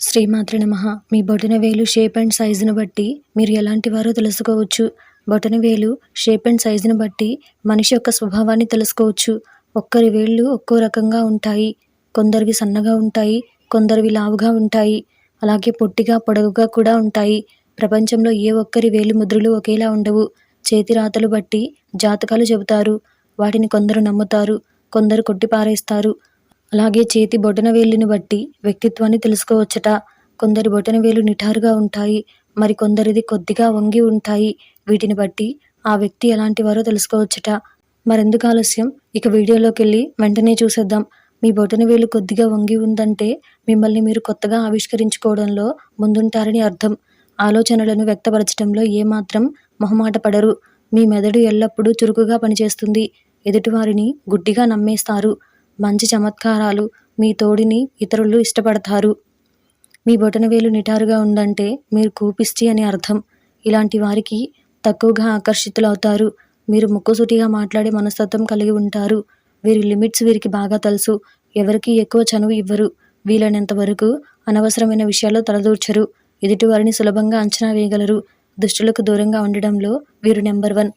శ్రీమాత్రి నమ. మీ బొటన వేలు షేప్ అండ్ సైజును బట్టి మీరు ఎలాంటి వారో తెలుసుకోవచ్చు. బొటన వేలు షేప్ అండ్ సైజును బట్టి మనిషి యొక్క స్వభావాన్ని తెలుసుకోవచ్చు. ఒక్కరి వేళ్ళు ఒక్కో రకంగా ఉంటాయి. కొందరివి సన్నగా ఉంటాయి కొందరివి లావుగా ఉంటాయి. అలాగే పొట్టిగా పొడవుగా కూడా ఉంటాయి. ప్రపంచంలో ఏ ఒక్కరి వేలు ముద్రలు ఒకేలా ఉండవు. చేతి రాతలు బట్టి జాతకాలు చెబుతారు. వాటిని కొందరు నమ్ముతారు కొందరు కొట్టిపారేస్తారు అలాగే చేతి బొటన వేలుని బట్టి వ్యక్తిత్వాన్ని తెలుసుకోవచ్చట. కొందరి బొటన వేలు నిఠారుగా ఉంటాయి మరి కొందరిది కొద్దిగా వంగి ఉంటాయి. వీటిని బట్టి ఆ వ్యక్తి ఎలాంటి వారో తెలుసుకోవచ్చట. మరెందుకు ఆలస్యం? ఇక వీడియోలోకి వెళ్ళి వెంటనే చూసేద్దాం. మీ బొటన వేలు కొద్దిగా వంగి ఉందంటే మిమ్మల్ని మీరు కొత్తగా ఆవిష్కరించుకోవడంలో ముందుంటారని అర్థం. ఆలోచనలను వ్యక్తపరచడంలో ఏమాత్రం మొహమాట పడరు. మీ మెదడు ఎల్లప్పుడూ చురుకుగా పనిచేస్తుంది. ఎదుటివారిని గుడ్డిగా నమ్మేస్తారు. మంచి చమత్కారాలు మీ తోడిని ఇతరులు ఇష్టపడతారు. మీ బొటనవేలు నిటారుగా ఉందంటే మీరు కూపిష్టి అని అర్థం. ఇలాంటి వారికి తక్కువగా ఆకర్షితులవుతారు. మీరు ముక్కుసూటిగా మాట్లాడే మనస్తత్వం కలిగి ఉంటారు. వీరి లిమిట్స్ వీరికి బాగా తెలుసు. ఎవరికి ఎక్కువ చనువు ఇవ్వరు. వీలైనంత వరకు అనవసరమైన విషయాల్లో తలదూర్చరు. ఎదుటివారిని సులభంగా అంచనా వేయగలరు. దుష్టులకు దూరంగా ఉండడంలో వీరు నెంబర్ వన్.